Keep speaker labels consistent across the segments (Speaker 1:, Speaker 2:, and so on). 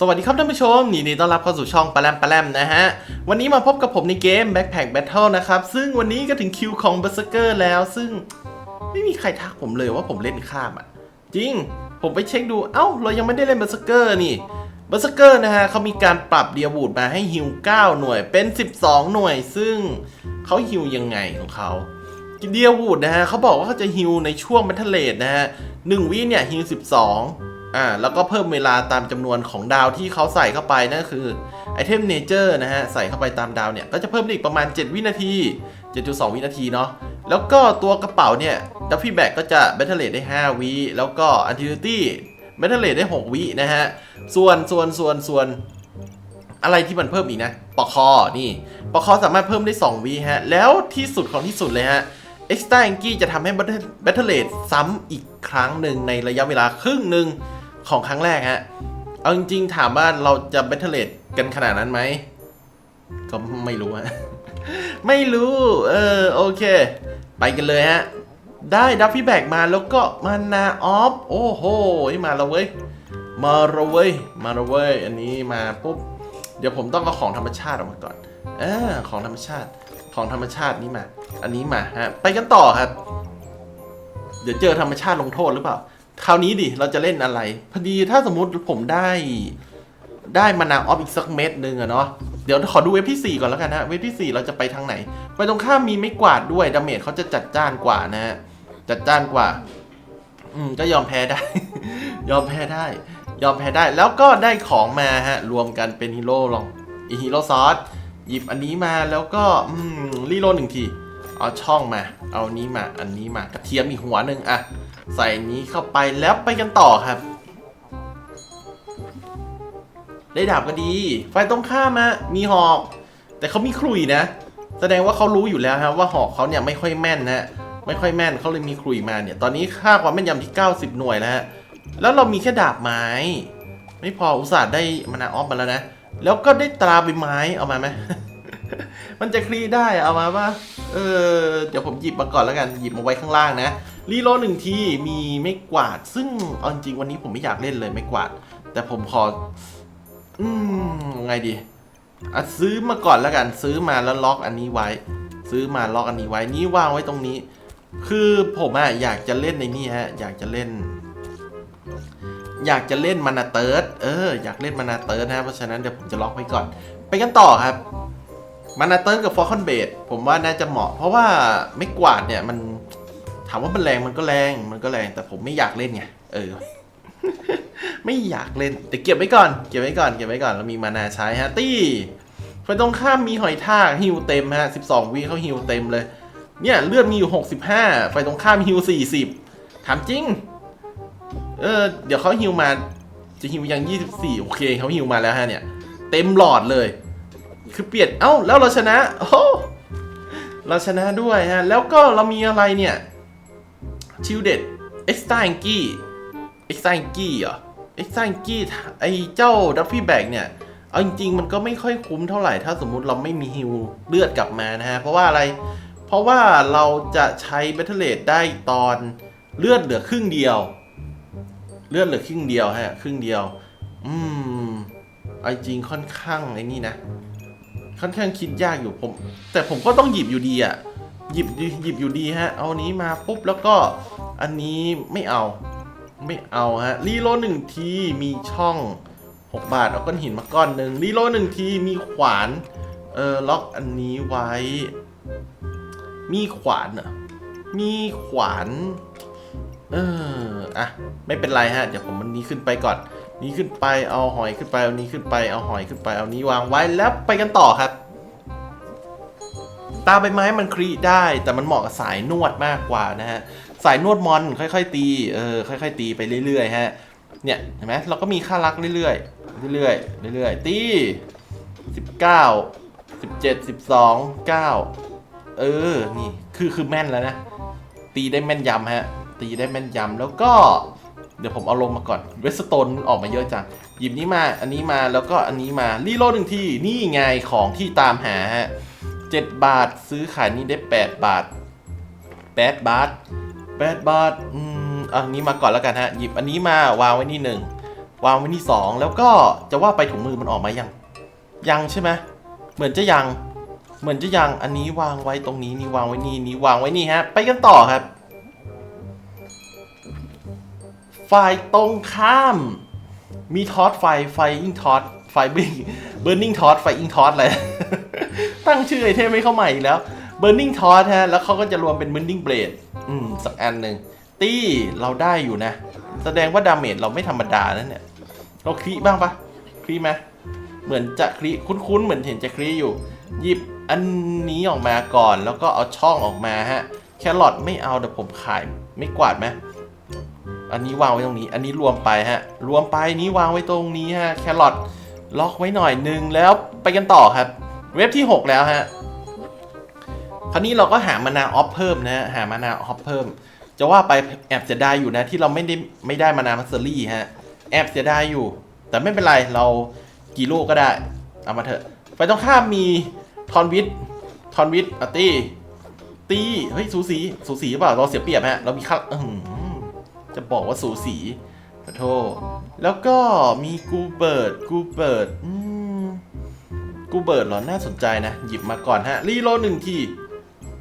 Speaker 1: สวัสดีครับท่านผู้ชมยินดีต้อนรับเข้าสู่ช่องปลาแรมปลาแรมนะฮะ วันนี้มาพบกับผมในเกม Backpack Battle นะครับ ซึ่งวันนี้ก็ถึงคิวของ Berserker แล้ว ซึ่งไม่มีใครทักผมเลยว่าผมเล่นข้ามอะ จริง ผมไปเช็คดู เอ้า เรายังไม่ได้เล่น Berserker นี่ Berserker นะฮะเขามีการปรับเดียวูดมาให้ฮิว9หน่วยเป็น 12 หน่วย ซึ่งเขาฮิวยังไงของเขาเดียวูดนะฮะเขาบอกว่าเขาจะฮิวในช่วงแบทเทเลดนะฮะหนึ่งวิเนี่ยฮิว12 อ่าแล้วก็เพิ่มเวลาตามจำนวนของดาวที่เขาใส่เข้าไปนั่นก็คือไอเทมเนเจอร์นะฮะใส่เข้าไปตามดาวเนี่ยก็จะเพิ่มอีกประมาณ 7 วินาที 7.2 วินาทีเนาะแล้วก็ตัวกระเป๋าเนี่ยดัฟฟี่แบกก็จะแบทเทเลดได้ 5 วิแล้วก็อันติลิตี้แบทเทเลดได้ 6 วินะฮะส่วนส่วนส่วนส่วนอะไรที่มันเพิ่มอีกนะปอกคอนี่ปอกคอสามารถเพิ่มได้ 2 วิฮะแล้วที่สุดของที่สุดเลยฮะ Extra a n g i จะทำให้ Battle Rate ซ้ำอีกครั้งหนึ่งในระยะเวลาครึ่งหนึ่ง ของครั้งแรกฮะ เอาจริง ๆ ถามว่าเราจะ Battle Rate กันขนาดนั้นไหม ก็ไม่รู้ฮะ ไม่รู้ เออ โอเค ไปกันเลยฮะ ได้ดับฟี่แบกมาแล้วก็มานาออฟ โอ้โห มาแล้วเว้ย มาแล้วเว้ย มาแล้วเว้ย อันนี้มาปุ๊บ เดี๋ยวผมต้องเอาของธรรมชาติออกมาก่อนอ่าของธรรมชาติ ของธรรมชาตินี่มา อันนี้มาฮะ ไปกันต่อครับ เดี๋ยวเจอธรรมชาติลงโทษหรือเปล่า คราวนี้ดิเราจะเล่นอะไร พอดีถ้าสมมุติผมได้ได้มานาออฟอีกสักเม็ดหนึ่งอะเนาะเดี๋ยวขอดูเว็บที่ 4 ก่อนแล้วกันฮะเว็บที่ 4 เราจะไปทางไหน ไปตรงข้ามมีไม่กวาดด้วยดาเมจเขาจะจัดจ้านกว่านะฮะจัดจ้านกว่า อืมก็ยอมแพ้ได้ ยอมแพ้ได้ ยอมแพ้ได้ แล้วก็ได้ของมาฮะ รวมกันเป็นฮีโร่ลองอีฮีโร่ซอสหยิบอันนี้มาแล้วก็อืมรีโหลดหนึ่งที เอาช่องมา เอานี้มาอันนี้มากระเทียมอีกหัวหนึ่งอะ ใส่นี้เข้าไปแล้วไปกันต่อครับ ได้ดาบก็ดีไฟตรงข้ามอะมีหอก แต่เขามีขลุยนะ แสดงว่าเขารู้อยู่แล้วครับว่าหอกเขาเนี่ยไม่ค่อยแม่นนะไม่ค่อยแม่นเขาเลยมีขลุยมาเนี่ย ตอนนี้ค่าความแม่นยำที่ 90 หน่วยแล้วฮะแล้วเรามีแค่ดาบไม้ ไม่พออุตส่าห์ได้มานาออฟมาแล้วนะ แล้วก็ได้ตราใบไม้เอามาไหม มันจะคลีได้เอามาป่ะเออเดี๋ยวผมหยิบมาก่อนแล้วกันหยิบมาไว้ข้างล่างนะรีโหลหนึ่งทีมีไม่กวาด ซึ่งเอาจริงวันนี้ผมไม่อยากเล่นเลยไม่กวาด แต่ผมขอ อืมไงดีอะซื้อมาก่อนแล้วกันซื้อมาแล้วล็อกอันนี้ไว้ ซื้อมาล็อกอันนี้ไว้นี่วางไว้ตรงนี้ คือผมอะอยากจะเล่นในนี่ฮะ อยากจะเล่น อยากจะเล่นมานาเติร์ดเอออยากเล่นมานาเติร์ดนะเพราะฉะนั้นเดี๋ยวผมจะล็อกไว้ก่อน ไปกันต่อครับ มานาเติร์กับฟอร์คอนเบดผมว่าน่าจะเหมาะ เพราะว่าไม่กวาดเนี่ยมันถามว่ามันแรงมันก็แรงมันก็แรง แต่ผมไม่อยากเล่นไงเออ ไม่อยากเล่น แต่เก็บไว้ก่อนเก็บไว้ก่อนเก็บไว้ก่อนเรามีมานาใช้ฮะตี้ไฟตรงข้ามมีหอยทากฮิวเต็มฮะ12วิเขาฮิวเต็มเลย เนี่ยเลือดมีอยู่ 65ไฟตรงข้ามฮิว40 ถามจริง เออเดี๋ยวเขาฮิวมาจะฮิวยัง 24 โอเคเขาฮิวมาแล้วฮะเนี่ย เต็มหลอดเลย คือเปลี่ยน เอ้า แล้วเราชนะ โอ้เราชนะด้วยฮะ แล้วก็เรามีอะไรเนี่ย ชิลเด็ดเอ็กซ์ตาแองกี้เอ็กซ์ตาแองกี้เหรอเอ็กซ์ตาแองกี้ไอเจ้าดัฟฟี่แบกเนี่ย เอาจริง ๆ มันก็ไม่ค่อยคุ้มเท่าไหร่ ถ้าสมมุติเราไม่มีฮิวเลือดกลับมานะฮะ เพราะว่าอะไร เพราะว่าเราจะใช้เบทเทเลดได้ตอนเลือดเหลือครึ่งเดียว เลือดเหลือครึ่งเดียวฮะ ครึ่งเดียว อืมเอจริงค่อนข้างไอ้นี่นะ ค่อนข้างคิดยากอยู่ผม แต่ผมก็ต้องหยิบอยู่ดีอะหยิบหยิบอยู่ดีฮะ เอานี้มาปุ๊บแล้วก็อันนี้ไม่เอาไม่เอาฮะรีโลหนึ่งทีมีช่อง 6 บาทเอาก้อนหินมาก้อนหนึ่งรีโลหนึ่งทีมีขวานเออล็อกอันนี้ไว้ มีขวานเหรอมีขวาน เอออะไม่เป็นไรฮะ เดี๋ยวผมมันนี้ขึ้นไปก่อน นี้ขึ้นไปเอาหอยขึ้นไปเอานี้ขึ้นไปเอาหอยขึ้นไปเอานี้วางไว้แล้วไปกันต่อครับ ตาใบไม้มันครีได้ แต่มันเหมาะกับสายนวดมากกว่านะฮะสายนวดมอนค่อย ๆ ตีเออค่อย ๆ ตีไปเรื่อยๆฮะเนี่ยเห็นไหมเราก็มีค่ารักเรื่อยๆเรื่อยๆเรื่อยๆตีสิบเก้าสิบเจ็ดสิบสองเก้าเออนี่คือคือแม่นแล้วนะตีได้แม่นยำฮะตีได้แม่นยำแล้วก็ เดี๋ยวผมเอาลงมาก่อนเวสโตนออกมาเยอะจัง หยิบนี้มา อันนี้มาแล้วก็อันนี้มา รีโลดหนึ่งที นี่ไงของที่ตามหาฮะเจ็ดบาทซื้อขายนี่ได้แปดบาทแปดบาทแปดบาท อืมอันนี้มาก่อนแล้วกันฮะ หยิบอันนี้มาวางไว้นี่หนึ่งวางไว้ที่สองแล้วก็จะว่าไปถุงมือมันออกมายัง ยังใช่ไหมเหมือนจะยัง เหมือนจะยัง อันนี้วางไว้ตรงนี้นี่วางไว้นี่นี่วางไว้นี่ฮะ ไปกันต่อครับ ฝ่ายตรงข้าม มีทอสไฟไฟอิงทอสไฟบิงเบ r ร์นิงทอสไฟอิงทอสอะไรตั้งชื่อไอเทมไม่เข้าใหม่แล้วเบ r ร์นิงทอสฮะแล้วเขาก็จะรวมเป็น burning blade อืมสักอันหนึ่งตี้เราได้อยู่นะ แสดงว่าดาเมจเราไม่ธรรมดานั่นเนี่ยเราคลีบ้างปะคลีไหมเหมือนจะคลีคุ้นๆเหมือนเห็นจะคลีอยู่ หยิบอันนี้ออกมาก่อน แล้วก็เอาช่องออกมาฮะ แครอทไม่เอาเดี๋ยวผมขายไม่กวาดไหม อันนี้วางไว้ตรงนี้ อันนี้รวมไปฮะ รวมไปนี้วางไว้ตรงนี้ฮะ แครอทล็อกไว้หน่อยนึงแล้วไปกันต่อครับ เว็บที่ 6 แล้วฮะ คราวนี้เราก็หามานาออฟเพิ่มนะฮะ หามานาออฟเพิ่ม จะว่าไปแอบเสียดายอยู่นะที่เราไม่ได้ไม่ได้มานามัสเซอรี่ฮะ แอบเสียดายอยู่ แต่ไม่เป็นไรเรากี่ลูกก็ได้ เอามาเถอะ ไปตรงข้ามมีทอนวิททอนวิทอตี้ตีเฮ้ยสูสี สูสีหรือเปล่า เราเสียเปรียบฮะ เรามีค่าอื้อหือ จะบอกว่าสูสีขอโทษแล้วก็มีกูเบิร์ดกูเบิร์ดอืมกูเบิร์ดเหรอ น่าสนใจนะ หยิบมาก่อนฮะ รีโลหนึ่งที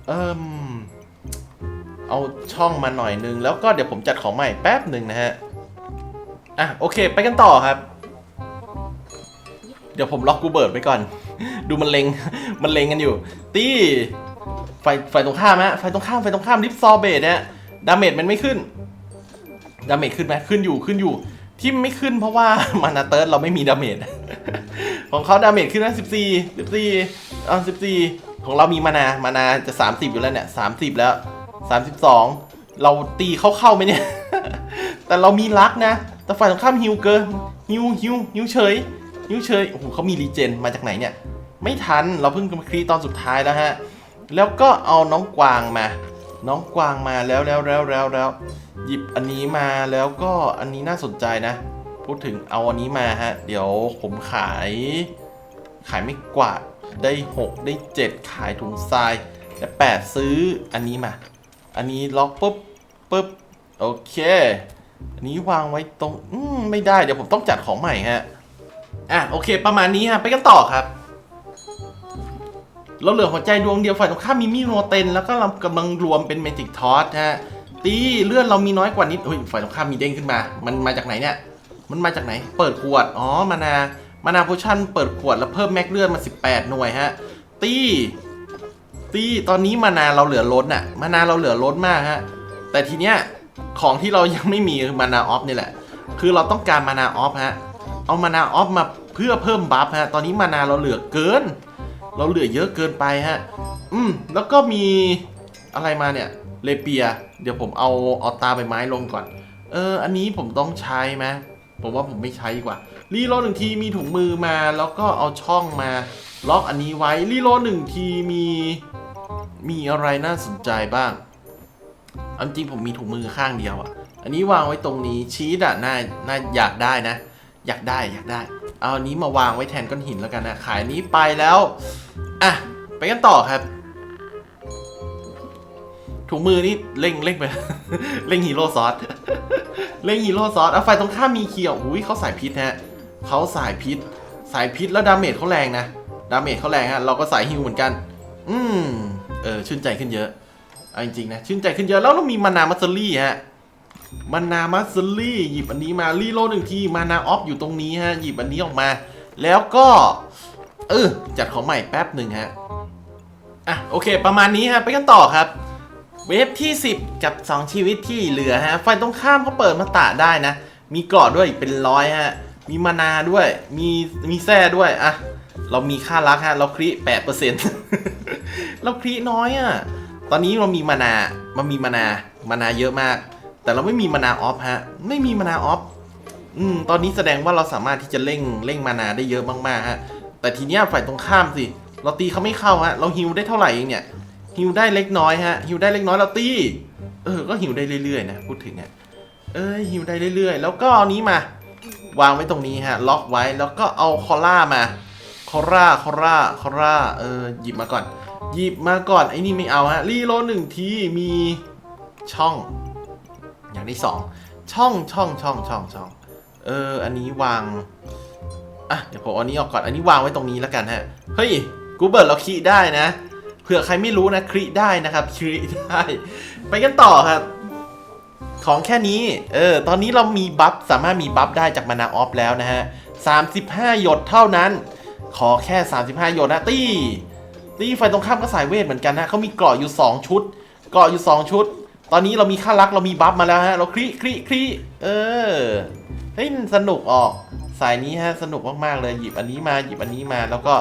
Speaker 1: เอิมเอาช่องมาหน่อยนึง แล้วก็เดี๋ยวผมจัดของใหม่แป๊บหนึ่งนะฮะ อะ โอเค ไปกันต่อครับ เดี๋ยวผมล็อกกูเบิร์ดไปก่อน ดูมันเลงมันเลงกันอยู่ ตี้ไฟไฟตรงข้ามฮะไฟตรงข้ามไฟตรงข้ามลิฟซอเบตเนี่ยดาเมจมันไม่ขึ้น ดาเมจขึ้นไหมขึ้นอยู่ขึ้นอยู่ ที่ไม่ขึ้นเพราะว่ามานาเติร์ดเราไม่มีดาเมจของเขาดาเมจขึ้นนะสิบสี่สิบสี่อ่าสิบสี่ของเรามีมานามานาจะสามสิบอยู่แล้วเนี่ยสามสิบแล้วสามสิบสองเราตีเข้าเข้าไหมเนี่ย แต่เรามีลักนะ แต่ฝ่ายตรงข้ามฮิวเกินฮิวฮิวฮิวเฉยฮิวเฉยโอ้โหเขามีรีเจนมาจากไหนเนี่ย ไม่ทันเราเพิ่งมาคลีตอนสุดท้ายแล้วฮะ แล้วก็เอาน้องกวางมา น้องกวางมาแล้วแล้วแล้วแล้วแล้วหยิบอันนี้มาแล้วก็อันนี้น่าสนใจนะ พูดถึงเอาอันนี้มาฮะ เดี๋ยวผมขาย ขายไม่กวาดได้ 6 ได้ 7 ขายถุงทรายและ8ซื้ออันนี้มา อันนี้ล็อกปุ๊บปุ๊บโอเค อันนี้วางไว้ตรง อืมไม่ได้เดี๋ยวผมต้องจัดของใหม่ฮะ อะโอเค ประมาณนี้ฮะไปกันต่อครับ เราเหลือหัวใจดวงเดียวฝ่ายตรงข้ามมีมีโนเตนแล้วก็เรากำลังรวมเป็นเมจิกทอสฮะตีเลือนเรามีน้อยกว่านิดเฮ้ยฝ่ายตรงข้ามมีเด้งขึ้นมา มันมาจากไหนเนี่ย มันมาจากไหน เปิดขวด อ๋อ มานา มานาโพชั่นเปิดขวดแล้วเพิ่มแม็กเลือนมา 18 หน่วยฮะ ตี ตี ตอนนี้มานาเราเหลือล้นอะมานาเราเหลือล้นมากฮะ แต่ทีเนี้ย ของที่เรายังไม่มีคือมานาออฟนี่แหละ คือเราต้องการมานาออฟฮะ เอามานาออฟมาเพื่อเพิ่มบัฟฮะ ตอนนี้มานาเราเหลือเกิน เราเหลือเยอะเกินไปฮะ อืม แล้วก็มีอะไรมาเนี่ย เลเปีย เดี๋ยวผมเอาเอาตาใบไม้ลงก่อน เออ อันนี้ผมต้องใช้ไหมผมว่าผมไม่ใช้ดีกว่า รีโหลหนึ่งทีมีถุงมือมา แล้วก็เอาช่องมาล็อกอันนี้ไว้ รีโหลหนึ่งทีมี มีอะไรน่าสนใจบ้าง อันจริงผมมีถุงมือข้างเดียวอะ อันนี้วางไว้ตรงนี้ชีสอะน่า น่าอยากได้นะ อยากได้ อยากได้ เอาอันนี้มาวางไว้แทนก้อนหินแล้วกันนะขายนี้ไปแล้วอะไปกันต่อครับ ถุงมือนี่เร่งเร่งไป เร่งฮีโร่ซอสเร่งฮีโร่ซอสเอาไฟตรงข้ามมีเขียวอุ้ยเขาสายพิษฮะเขาสายพิษ สายพิษแล้วดาเมจเขาแรงนะดาเมจเขาแรงฮะเราก็สายฮิวเหมือนกัน อืมเออชื่นใจขึ้นเยอะเอาจริงๆนะชื่นใจขึ้นเยอะแล้วเรามีมานามัสเซอรี่ฮะ มานามัสเซอรี่หยิบอันนี้มารีโลหนึ่งทีมานาออฟอยู่ตรงนี้ฮะ หยิบอันนี้ออกมา แล้วก็ เออจัดของใหม่แป๊บหนึ่งฮะ อะ โอเค ประมาณนี้ฮะ ไปกันต่อครับ เวฟที่ 10 กับ 2 ชีวิตที่เหลือฮะไฟตรงข้ามเขาเปิดมาตะได้นะ มีกราะด้วยเป็นร้อยฮะ มีมานาด้วย มีมีแส้ด้วยอะเรามีค่ารักฮะ เราคริแปดเปอร์เซ็นต์เราคริน้อยอะ ตอนนี้เรามีมานา มันมีมานา มานาเยอะมาก แต่เราไม่มีมานาออฟฮะ ไม่มีมานาออฟอืมตอนนี้แสดงว่าเราสามารถที่จะเร่งเร่งมานาได้เยอะมากๆฮะ แต่ทีเนี้ยฝ่ายตรงข้ามสิ เราตีเขาไม่เข้าฮะ เราฮิวได้เท่าไหร่เองเนี่ย ฮิวได้เล็กน้อยฮะ ฮิวได้เล็กน้อยเราตี เออ ก็ฮิวได้เรื่อยๆนะพูดถึงอะ เออฮิวได้เรื่อยๆ แล้วก็เอานี้มา วางไว้ตรงนี้ฮะ ล็อกไว้ แล้วก็เอาคอล่ามา คอร่า คอร่า คอร่า เออ หยิบมาก่อน หยิบมาก่อน ไอ้นี่ไม่เอาฮะ รีโหลหนึ่งที มีช่อง อย่างที่สองช่องช่องช่องช่องช่องเออ อันนี้วาง อะ เดี๋ยวผมอันนี้ออกก่อน อันนี้วางไว้ตรงนี้แล้วกันฮะ เฮ้ย กูเบิร์ดเราคีได้นะ เผื่อใครไม่รู้นะคลิได้นะครับคลิได้ ไปกันต่อครับ ของแค่นี้ เออ ตอนนี้เรามีบัฟ สามารถมีบัฟได้จากมานาออฟแล้วนะฮะ35 หยดเท่านั้น ขอแค่ 35 หยดนะตี้ตี้ไฟตรงข้ามก็สายเวทเหมือนกันนะเขามีเกราะอยู่ 2 ชุด เกราะอยู่ 2 ชุด ตอนนี้เรามีค่ารักเรามีบัฟมาแล้วฮะ เราคลิคลิคลิเออ เฮ้ยสนุกออก สายนี้ฮะ สนุกมากๆเลย หยิบอันนี้มาหยิบอันนี้มา แล้วก็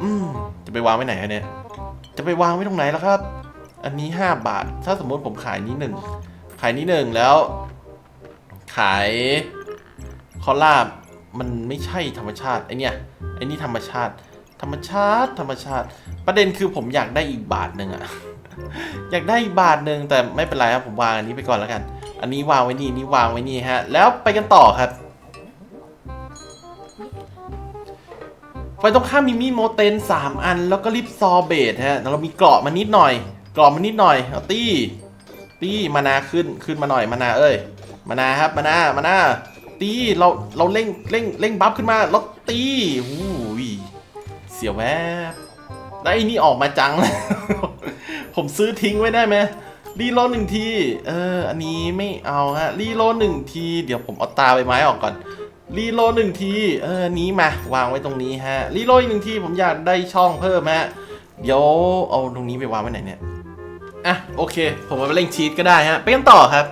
Speaker 1: อืมจะไปวางไว้ไหนฮะเนี่ย จะไปวางไว้ตรงไหนแล่ะครับ อันนี้ 5 บาท ถ้าสมมติผมขายนี้หนึ่ง ขายนี้หนึ่งแล้ว ขายคอลลาบมันไม่ใช่ธรรมชาติไอเนี่ยไอนี่ธรรมชาติ ธรรมชาติธรรมชาติ ประเด็นคือผมอยากได้อีกบาทหนึ่งอะ อยากได้อีกบาทหนึ่งแต่ไม่เป็นไรครับผมวางอันนี้ไปก่อนแล้วกัน อันนี้วางไว้นี่นนี้วางไว้นี่ฮะ แล้วไปกันต่อครับไฟตรงข้ามมีมีดโมเตน3 อัน แล้วก็ลิปซอเบตฮะแล้วเรามีเกราะมานิดหน่อยเกราะมานิดหน่อยเอาตี้ตี้มานาขึ้นขึ้นมาหน่อยมานาเอ้ยมานาครับมานามานาตีเราเราเร่งเร่งเร่งบัฟขึ้นมาแล้วตีหูยเสียวแวบ ไอ้นี่ออกมาจัง ผมซื้อทิ้งไว้ได้ไหมรีโลดหนึ่งที เออ อันนี้ไม่เอาฮะ รีโลดหนึ่งที เดี๋ยวผมเอาตาไปไม้ออกก่อน รีโลดหนึ่งที เออ นี้มา วางไว้ตรงนี้ฮะ รีโลดอีกหนึ่งที ผมอยากได้ช่องเพิ่มฮะ เดี๋ยวเอาตรงนี้ไปวางไว้ไหนเนี่ย อะ โอเค ผมเอาไปเล่งชีตก็ได้ฮะ ไปกันต่อครับ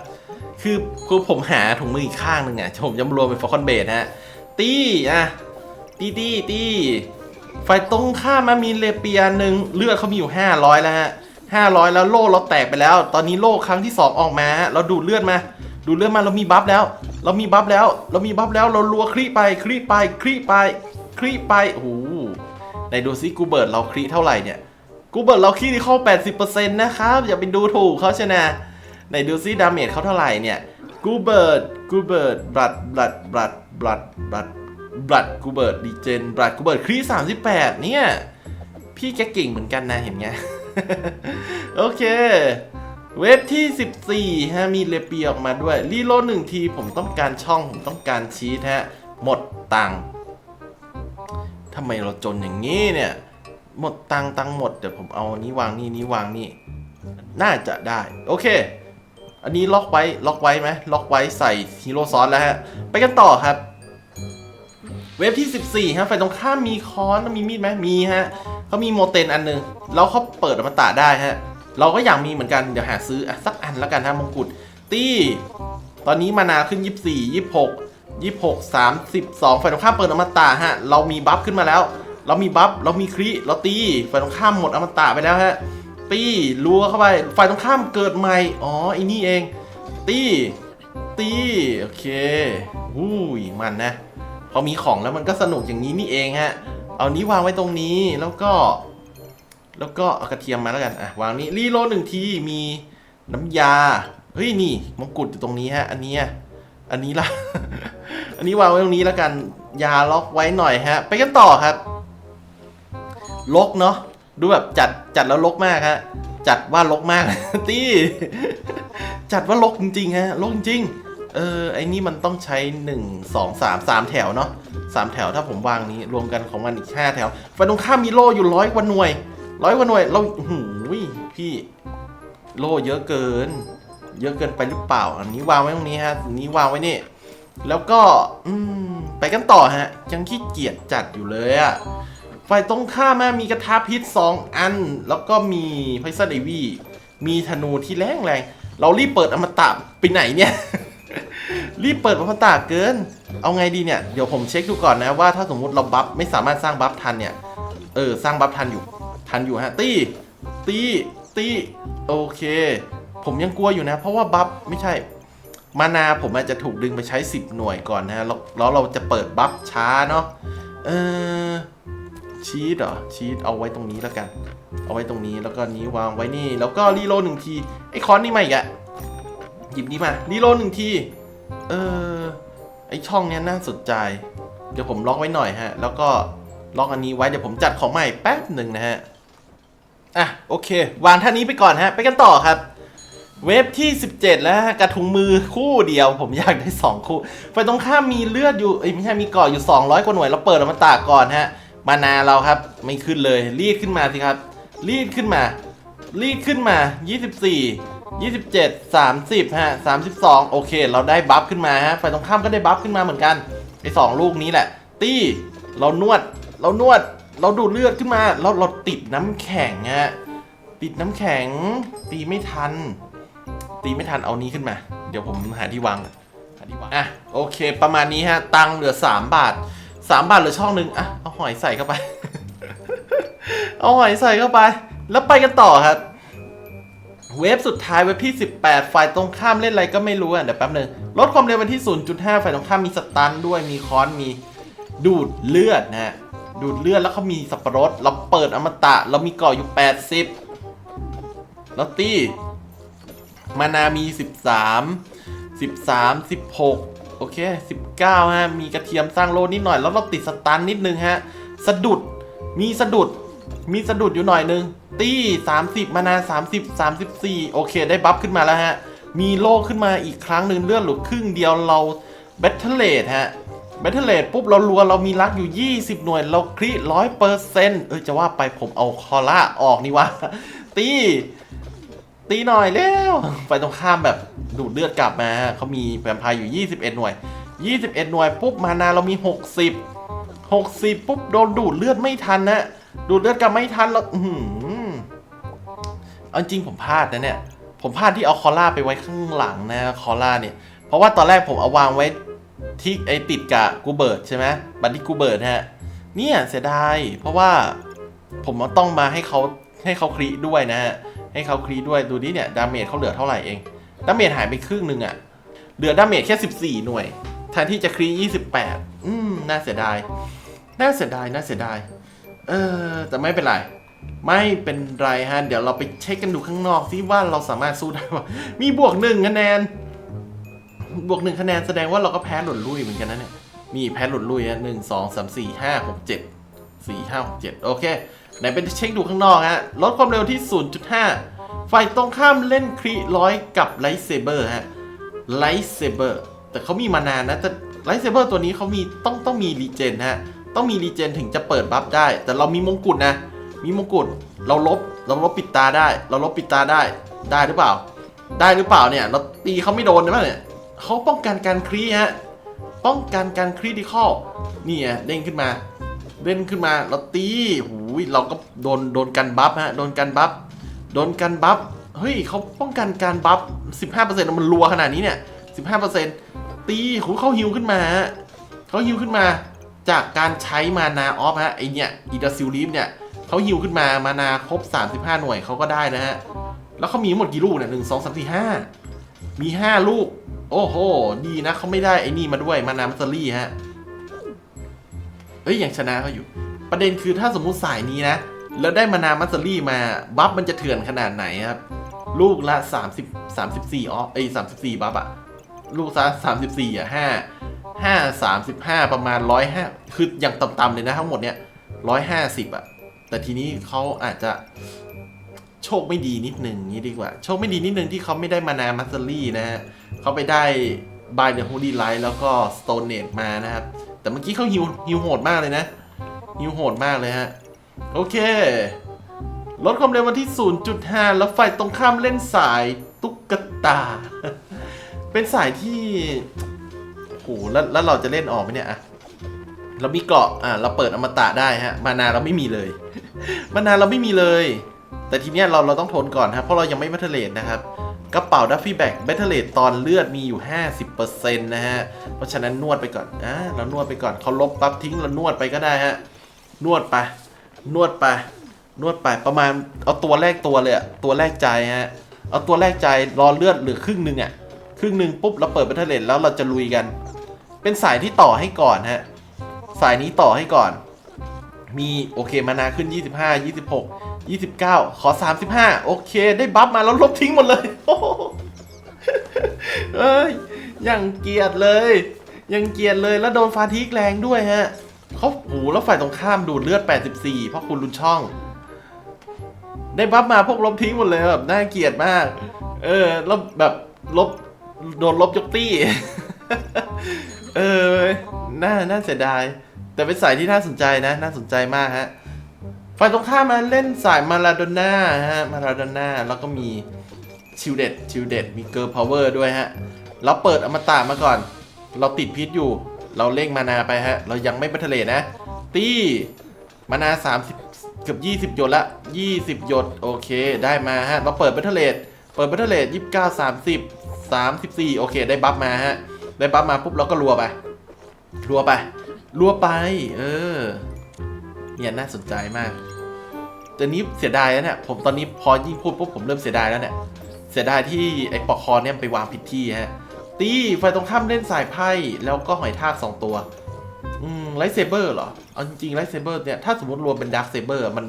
Speaker 1: คือคือผมหาถุงมืออีกข้างหนึ่งอะ ผมจะรวมเป็นฟอคอนเบดฮะ ตีอะ ตีตีตี ไฟตรงข้ามมามีเลเปียหนึ่งเลือดเขามีอยู่ 500 แล้วฮะ500 แล้วโล่เราแตกไปแล้ว ตอนนี้โล่ครั้งที่ 2 ออกมาเราดูดเลือดมา ดูดเลือดมาเรามีบัฟแล้ว เรามีบัฟแล้ว เรามีบัฟแล้วเรารัวคลีไปคลีไปคลีไปคลีไปโอ้โหไหนดูซิกูเบิร์ดเราคลีเท่าไหร่เนี่ยกูเบิร์ดเราคีที่เข้า80%นะครับอย่าไปดูถูกเขาชนะไหนดูซิดาเมจเขาเท่าไหร่เนี่ยกูเบิร์ดกูเบิร์ดบลัดบลัดบลัดบลัดบลัด บลัดกูเบิร์ดดีเจนบลัดกูเบิร์ดครี38เนี่ย พี่แกเก่งเหมือนกันนะเห็นไง โอเค เว็บที่ 14ฮะมีเลเปียออกมาด้วย รีโลหนึ่งทีผมต้องการช่อง ผมต้องการชีทฮะ หมดตังค์ทำไมเราจนอย่างนี้เนี่ย หมดตังค์ตังค์หมด เดี๋ยวผมเอานนี้วางนี่นี้วางนี่ น่าจะได้ โอเคอันนี้ล็อกไว้ ล็อกไว้ไหมล็อกไว้ใส่ฮีโร่ซอสแล้วฮะ ไปกันต่อครับ เว็บที่ 14ฮะไฟตรงข้ามมีค้อนมีมีดไหมมีฮะเขามีโมเตนอันหนึงแล้วเขาเปิดอมตะได้ฮะ เราก็อยากมีเหมือนกัน เดี๋ยวหาซื้ออสักอันแล้วกันฮะมงกุฎตี้ ตอนนี้มานาขึ้น 24 26 26 32ไฟตรงข้ามเปิดอมตะฮะ เรามีบัฟขึ้นมาแล้ว เรามีบัฟ เรามีคริเราตีไฟตรงข้ามหมดอมตะไปแล้วฮะ ตีรัวเข้าไปไฟตรงข้ามเกิดใหม่ อ๋อไอ้นี่เอง ตี ตี โอเคอู้ยมันนะ อมีของแล้วมันก็สนุกอย่างนี้นี่เองฮะ เอานี้วางไว้ตรงนี้แล้วก็ แล้วก็เอากระเทียมมาแล้วกันอะวางนี้รีโลดหนึ่งทีมีน้ำยาเฮ้ยนี่มงกุฎอยู่ตรงนี้ฮะ อันนี้อันนี้ล่ะอันนี้วางไว้ตรงนี้แล้วกันยาล็อกไว้หน่อยฮะ ไปกันต่อครับลกเนาะดูแบบจัดจัดแล้วลกมากฮะจัดว่าลกมากตี้จัดว่าลกจริงๆฮะลกจริง เออไอ้นี่มันต้องใช้1 2 3 3แถวเนาะสามแถวถ้าผมวางนี้รวมกันของมันอีก5แถวไฟตรงข้ามมีโล่อยู่ร้อยกว่าหน่วยร้อยกว่าหน่วยเราหูยพี่โล่เยอะเกิน เยอะเกินไปหรือเปล่า อันนี้วางไว้ตรงนี้ฮะอันนี้วางไว้นี่แล้วก็อืมไปกันต่อฮะ ยังขี้เกียจจัดอยู่เลยอะฝ่ายตรงข้ามมีกระทะพิษ2อัน แล้วก็มีไพซันไอวีมีธนูที่แรงแรงเรารีบเปิดอมตะไปไหนเนี่ย รีบเปิดอมตะเกิน เอาไงดีเนี่ย เดี๋ยวผมเช็คดูก่อนนะว่าถ้าสมมุติเราบัฟไม่สามารถสร้างบัฟทันเนี่ย เออ สร้างบัฟทันอยู่ ทันอยู่ฮะ ตีตีตีโอเค ผมยังกลัวอยู่นะ เพราะว่าบัฟไม่ใช่ มานาผมอาจจะถูกดึงไปใช้ 10 หน่วยก่อนนะ แล้วเราจะเปิดบัฟช้าเนาะ เออชีตเหรอ ชีตเอาไว้ตรงนี้แล้วกัน เอาไว้ตรงนี้แล้วก็นี้วางไว้นี่ แล้วก็รีโลหนึ่งที ไอ้คอนนี่มาอีกอะหยิบนี้มา รีโลหนึ่งที เออ ไอช่องเนี้ยน่าสนใจ เดี๋ยวผมล็อกไว้หน่อยฮะ แล้วก็ล็อกอันนี้ไว้เดี๋ยวผมจัดของใหม่แป๊บหนึ่งนะฮะ อะโอเค วางท่านี้ไปก่อนฮะ ไปกันต่อครับ เวฟที่ 17 แล้วกระถุงมือคู่เดียว ผมอยากได้ 2 คู่ไฟตรงข้ามมีเลือดอยู่เอ้ยไม่ใช่มีเกาะอยู่ 200 กว่าหน่วยเราเปิดอมตะก่อนฮะ มานาเราครับ ไม่ขึ้นเลยรีดขึ้นมาสิครับ รีดขึ้นมา รีดขึ้นมา 24 27 30ฮะ32 โอเค เราได้บัฟขึ้นมาฮะไฟตรงข้ามก็ได้บัฟขึ้นมาเหมือนกันไอ้สองลูกนี้แหละ ตี้เรานวด เรานวด เราดูดเลือดขึ้นมา เราเราติดน้ำแข็งฮะติดน้ำแข็ง ตีไม่ทัน ตีไม่ทันเอานี้ขึ้นมา เดี๋ยวผมหาที่วางหาที่วางอะโอเค ประมาณนี้ฮะ ตังเหลือ 3 บาท 3 บาทเหลือช่องหนึ่งอะเอาหอยใส่เข้าไป เอาหอยใส่เข้าไป แล้วไปกันต่อครับ เวฟสุดท้ายเวฟที่ 18 ฝ่ายตรงข้ามเล่นอะไรก็ไม่รู้อะเดี๋ยวแป๊บนึงลดความเร็วไปที่ 0.5 ฝ่ายตรงข้ามมีสตันด้วยมีคอนมีดูดเลือดนะฮะดูดเลือดแล้วเขามีสับปะรดเราเปิดอมตะ เรามีเกาะอยู่ 80 แล้วตี้มานามี 13 13 16 โอเค 19 ฮะ มีกระเทียมสร้างโลนิดหน่อย แล้วเราติดสตันนิดนึงฮะ สะดุด มีสะดุด มีสะดุดอยู่หน่อยนึง ตี้ 30 มานา 30 34 โอเค ได้บัฟขึ้นมาแล้วฮะ มีโลขึ้นมาอีกครั้งหนึ่งเลือดหลือครึ่งเดียวเราเบทเทเลตฮะเบทเทเลตปุ๊บเรารัวเรามีรักอยู่ 20 หน่วย เราคริร้อยเปอร์เซ็นต์เออจะว่าไปผมเอาคอล่าออกนี่วะ ตีตีหน่อยเร็วไฟตรงข้ามแบบดูดเลือดกลับมาฮะเขามีแวมพร์อยู่ 21 หน่วย 21 หน่วยปุ๊บมานาเรามี 60 60 ปุ๊บโดนดูดเลือดไม่ทันนะ ดูดเลือดกลับไม่ทันแล้วอื้อหือเอาจริงผมพลาดนะเนี่ย ผมพลาดที่เอาคอล่าไปไว้ข้างหลังนะคอล่าเนี่ย เพราะว่าตอนแรกผมเอาวางไว้ที่ไอติดกับกูเบิร์ดใช่ไหมบัตตี้กูเบิร์ดฮะ เนี่ยเสียดายเพราะว่าผมต้องมาให้เขาให้เขาครีด้วยนะฮะ ให้เขาครีด้วยดูดิเนี่ยดาเมจเขาเหลือเท่าไหร่เองดาเมจหายไปครึ่งหนึ่งอะเหลือดาเมจแค่ 14 หน่วยแทนที่จะครี28 อืมน่าเสียดาย น่าเสียดาย น่าเสียดาย เออ แต่ไม่เป็นไร ไม่เป็นไรฮะ เดี๋ยวเราไปเช็คกันดูข้างนอกซิว่าเราสามารถสู้ได้ว่ามีบวกหนึ่งคะแนน บวกหนึ่งคะแนนแสดงว่าเราก็แพ้หล่นลุยเหมือนกันนะเนี่ย มีแพ้หล่นลุยฮะหนึ่งสองสามสี่ห้าหกเจ็ดสี่ห้าหกเจ็ดโอเค ไหนเป็นเช็คดูข้างนอกฮะ ลดความเร็วที่0.5ฝ่ายตรงข้ามเล่นครีร้อยกับไลท์เซเบอร์ฮะ ไลท์เซเบอร์ แต่เขามีมานานนะ แต่ไลท์เซเบอร์ตัวนี้เขามีต้องต้องมีรีเจนฮะ ต้องมีรีเจนถึงจะเปิดบัฟได้ แต่เรามีมงกุฎนะ มีมงกุฎเราลบเราลบปิดตาได้ เราลบปิดตาได้ได้หรือเปล่า ได้หรือเปล่าเนี่ย เราตีเขาไม่โดนใช่ไหมเนี่ยเขาป้องกันการครีฮะป้องกันการคริติคอลนี่ไงเด้งขึ้นมาเด้งขึ้นมาเราตีหูยเราก็โดนโดนกันบัฟฮะโดนกันบัฟโดนกันบัฟเฮ้ยเขาป้องกันการบัฟ15%มันรัวขนาดนี้เนี่ย15%ตีหูเขาฮิวขึ้นมาเขาฮิวขึ้นมา จากการใช้มานาออฟฮะไอเนี่ยอีดาซิลลิฟเนี่ยเขาฮิวขึ้นมามานาครบ 35 หน่วยเขาก็ได้นะฮะ แล้วเขามีหมดกี่ลูกเนี่ยหนึ่งสองสามสี่ห้ามีห้าลูก โอ้โห ดีนะเขาไม่ได้ไอ้นี่มาด้วยมานามัสลี่ฮะ เอ้ยยังชนะเขาอยู่ ประเด็นคือถ้าสมมุติสายนี้นะ แล้วได้มานามัสลี่มา บัฟมันจะเถื่อนขนาดไหนครับ ลูกละ 30 34อ๋อเอ้ย34 บัฟอะ ลูกซะ34อะ5 5 35ประมาณ105คืออย่างต่ำๆเลยนะทั้งหมดเนี้ย150อะแต่ทีนี้เขาอาจจะโชคไม่ดีนิดนึงนี้ดีกว่า โชคไม่ดีนิดนึงที่เขาไม่ได้มานามัสลี่นะฮะเขาไปได้บายเดอะฮูดี้ไลท์แล้วก็สโตนเนตมานะครับ แต่เมื่อกี้เขาฮิวฮิวโหดมากเลยนะฮิวโหดมากเลยฮะ โอเค ลดความเร็วมาที่ 0.5 แล้วไฟตรงข้ามเล่นสายตุ๊กตา เป็นสายที่โหแล้วแล้วเราจะเล่นออกไหมเนี่ยอะเรามีเกราะอะเราเปิดอมตะได้ฮะ มานาเราไม่มีเลย มานาเราไม่มีเลย แต่ทีเนี้ยเราเราต้องทนก่อนครับเพราะเรายังไม่บัตเทเลตนะครับกระเป๋าดัฟฟี่แบ็กบัตเทเลตตอนเลือดมีอยู่ 50%นะฮะ เพราะฉะนั้นนวดไปก่อนอ่าเรานวดไปก่อนเขาลบปั๊บทิ้งเรานวดไปก็ได้ฮะ นวดไป นวดไป นวดไปประมาณเอาตัวแรกตัวเลยอะตัวแรกใจฮะ เอาตัวแรกใจรอเลือดเหลือครึ่งหนึ่งอะ ครึ่งหนึ่งปุ๊บเราเปิดบัตเทเลตแล้วเราจะลุยกัน เป็นสายที่ต่อให้ก่อนฮะ สายนี้ต่อให้ก่อน มีโอเคมานาขึ้น 25 26 29 ขอ 35 โอเค ได้บัฟมาแล้วลบทิ้งหมดเลยโอ้โหเอ้ยยังเกียดเลย ยังเกียดเลยแล้วโดนฟาทิกแรงด้วยฮะเขาโอ้แล้วฝ่ายตรงข้ามดูดเลือด 84 เพราะคุณรุนช่อง ได้บัฟมาพวกลบทิ้งหมดเลยแบบน่าเกลียดมาก เออแล้วแบบลบ โดนลบยกตี้ เออ น่า น่าเสียดาย แต่เป็นสายที่น่าสนใจนะ น่าสนใจมากฮะ ฝ่ายตรงข้ามมาเล่นสายมาราโดน่าฮะ มาราโดน่า แล้วก็มีชิลเด็ดชิลเด็ดมีเกิร์ลพาวเวอร์ด้วยฮะ เราเปิดอมตะมาก่อน เราติดพิษอยู่ เราเร่งมานาไปฮะ เรายังไม่บัตเทเลนะ ตี้มานา30เกือบ20 หยดละ 20 หยด โอเค ได้มาฮะ เราเปิดบัตเทเลตเปิดบัตเทเลต29 30 34 โอเค ได้บัฟมาฮะ ได้บัฟมาปุ๊บเราก็รัวไป รัวไป รัวไป เออ เนี่ยน่าสนใจมากแต่นี้เสียดายแล้วเนี่ย ผมตอนนี้พอยิ่งพูดปุ๊บผมเริ่มเสียดายแล้วเนี่ย เสียดายที่ไอ้ปอกคอเนี่ยไปวางผิดที่ฮะ ตีไฟตรงข้ามเล่นสายไพ่แล้วก็หอยทากสองตัว อืมไลท์เซเบอร์เหรอ เอาจริงๆไลท์เซเบอร์เนี่ย ถ้าสมมติรวมเป็นดาร์คเซเบอร์มัน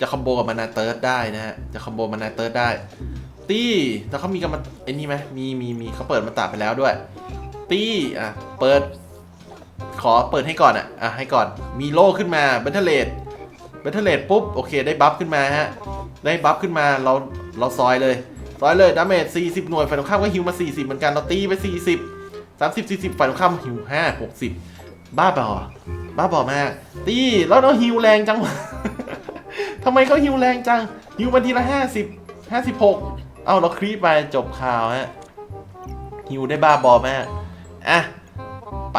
Speaker 1: จะคอมโบกับมานาเติร์ดได้นะฮะ จะคอมโบมานาเติร์ดได้ ตีแต่เขามีกันมาไอ้นี่ไหมมีมีมีเขาเปิดมาตาไปแล้วด้วย ตีอะเปิด ขอเปิดให้ก่อนอะอะให้ก่อนมีโล่ขึ้นมาเบนเทเลตเบนเทเลตปุ๊บโอเคได้บัฟขึ้นมาฮะได้บัฟขึ้นมาเราเราซอยเลยซอยเลยดาเมจ40 หน่วยฝ่ายตรงข้ามก็ฮิวมา 40 เหมือนกันเราตีไป 40 30 40ฝ่ายตรงข้ามฮิว5 60 บ้าบอบ้าบอมาก ตีแล้วเราฮิวแรงจังวะทำไมเขาฮิวแรงจังฮิวมาทีละ 50 56 เอ้าเราครีปไปจบข่าวฮะฮิวได้บ้าบอมากอะ ไป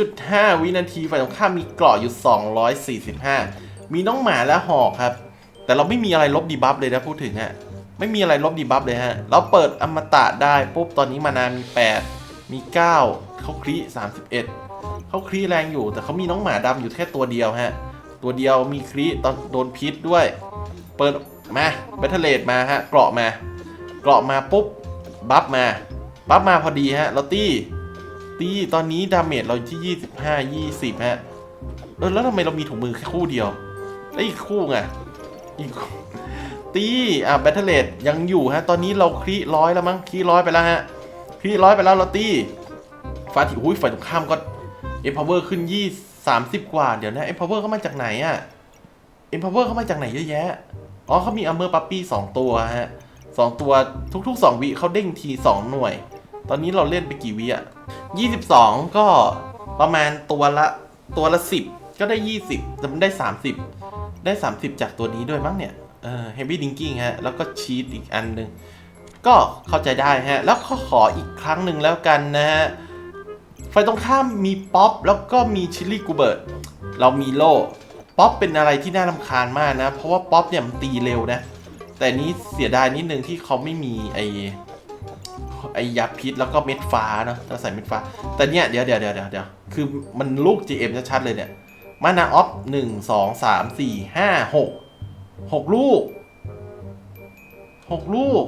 Speaker 1: 0.5 วินาทีฝ่ายตรงข้ามมีเกราะอยู่ 245 มีน้องหมาและหอกครับ แต่เราไม่มีอะไรลบดีบัฟเลยนะพูดถึงฮะไม่มีอะไรลบดีบัฟเลยฮะ เราเปิดอมตะได้ปุ๊บตอนนี้มานามี 8 มี 9 เขาครี31 เขาครีแรงอยู่ แต่เขามีน้องหมาดำอยู่แค่ตัวเดียวฮะ ตัวเดียวมีครีตอนโดนพิษด้วย เปิดมาเบทเทเลตมาฮะเกราะมา เกราะมาปุ๊บบัฟมาบัฟมาพอดีฮะเราตี้ตี้ตอนนี้ดาเมจเราอยู่ที่ 25 20 ฮะ เออแล้วทำไมเรามีถุงมือแค่คู่เดียว แล้วอีกคู่ไงอีกตี้อะแบทเทเลตยังอยู่ฮะ ตอนนี้เราคลีร้อยแล้วมั้งคลีร้อยไปแล้วฮะคลีร้อยไปแล้วเราตี้ฟาติอุ้ยฝ่ายตรงข้ามก็เอ็มพาวเวอร์ขึ้นยี่สามสิบกว่า เดี๋ยวนะเอ็มพาวเวอร์เขามาจากไหนอะเอ็มพาวเวอร์เขามาจากไหนเยอะแยะ อ๋อเขามีอัมเมอร์ปั๊ปปี้สองตัวฮะ สองตัวทุกๆสองวิเขาเด้งทีสองหน่วย ตอนนี้เราเล่นไปกี่วิอะยี่สิบสองก็ประมาณตัวละตัวละสิบก็ได้ยี่สิบแต่มันได้สามสิบได้สามสิบจากตัวนี้ด้วยมั้งเนี่ยเออ heavy drinking ฮะ แล้วก็ชีสอีกอันหนึ่งก็เข้าใจได้ฮะ แล้วขอขออีกครั้งหนึ่งแล้วกันนะฮะไฟตรงข้ามมีป๊อปแล้วก็มีชิลลี่กูเบิร์ตเรามีโล่ป๊อปเป็นอะไรที่น่ารำคาญมากนะ เพราะว่าป๊อปเนี่ยมันตีเร็วนะ แต่นี้เสียดายนิดนึงที่เขาไม่มีไอไอยาพิษแล้วก็เม็ดฟ้าเนาะถ้าใส่เม็ดฟ้า แต่เนี่ยเดี๋ยวเดี๋ยวเดี๋ยวเดี๋ยวคือมันลูก GM ชัดๆเลยเนี่ยมานาออฟหนึ่งสองสามสี่ห้าหกหกลูกหกลูก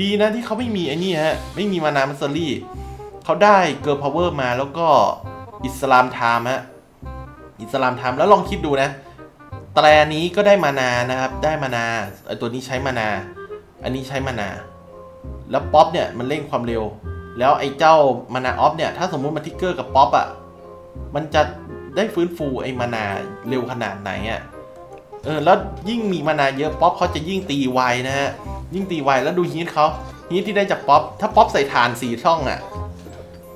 Speaker 1: ดีนะที่เขาไม่มีไอ้นี่ฮะ ไม่มีมานามัสซอรี่เขาได้เกิร์ลพาวเวอร์มาแล้วก็อิสลามไทม์ฮะ อิสลามไทม์แล้วลองคิดดูนะ แตรนี้ก็ได้มานานะครับ ได้มานาไอตัวนี้ใช้มานา อันนี้ใช้มานา แล้วป๊อปเนี่ยมันเร่งความเร็ว แล้วไอ้เจ้ามานาออฟเนี่ย ถ้าสมมุติมันทิกเกอร์กับป๊อปอะ มันจะได้ฟื้นฟูไอ้มานาเร็วขนาดไหนอะ เออ แล้วยิ่งมีมานาเยอะป๊อปเขาจะยิ่งตีไวนะฮะ ยิ่งตีไวแล้วดูฮีทเขาฮีทที่ได้จากป๊อป ถ้าป๊อปใส่ฐานสี่ช่องอะ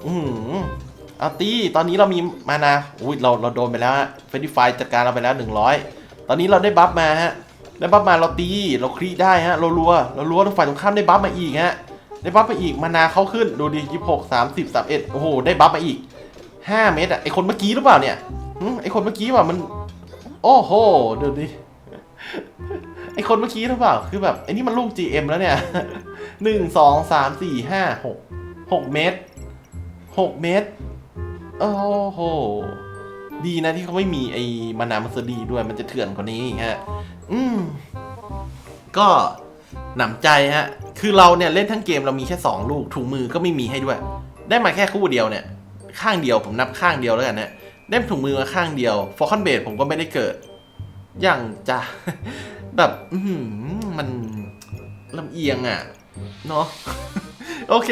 Speaker 1: อืมเอาตี ตอนนี้เรามีมานา อุ้ยเราเราโดนไปแล้วฮะเฟรนดิฟายจัดการเราไปแล้ว100 ตอนนี้เราได้บัฟมาฮะได้บัฟมาเราตีเราคลีได้ฮะเรารัวเรารัวทุกฝ่ายตรงข้ามได้บัฟมาอีกฮะได้บัฟมาอีกมานาเขาขึ้นดูดิยี่หกสามสิบสามเอ็ดโอ้โหได้บัฟมาอีกห้าเมตรอะไอคนเมื่อกี้หรือเปล่าเนี่ยไอคนเมื่อกี้ว่ามัน โอ้โหดี๋ยวดิไอคนเมื่อกี้หรือเปล่าคือแบบไอนี่มันลูก GM แล้วเนี่ยหนึ่งสองสามสี่ห้าหกหกเมตรหกเมตรโอ้โห ดีนะที่เขาไม่มีไอ้มานามัสดีด้วยมันจะเถื่อนกว่านี้ฮะ อืม ก็หนำใจฮะ คือเราเนี่ยเล่นทั้งเกมเรามีแค่ 2 ลูกถุงมือก็ไม่มีให้ด้วย ได้มาแค่คู่เดียวเนี่ย ข้างเดียวผมนับข้างเดียวแล้วกันนะได้ถุงมือมาข้างเดียวฟอร์คอนเบดผมก็ไม่ได้เกิด อย่างจะแบบ อืมันลำเอียงอะ่ะ เนาะ โอเค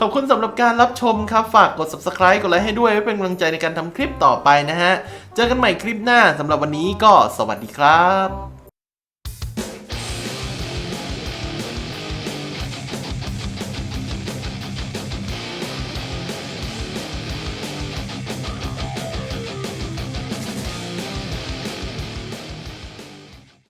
Speaker 1: ขอบคุณสำหรับการรับชมครับ ฝากกด subscribe กดไลค์ให้ด้วยไว้เป็นกำลังใจในการทำคลิปต่อไปนะฮะ เจอกันใหม่คลิปหน้าสำหรับวันนี้ก็สวัสดีครับ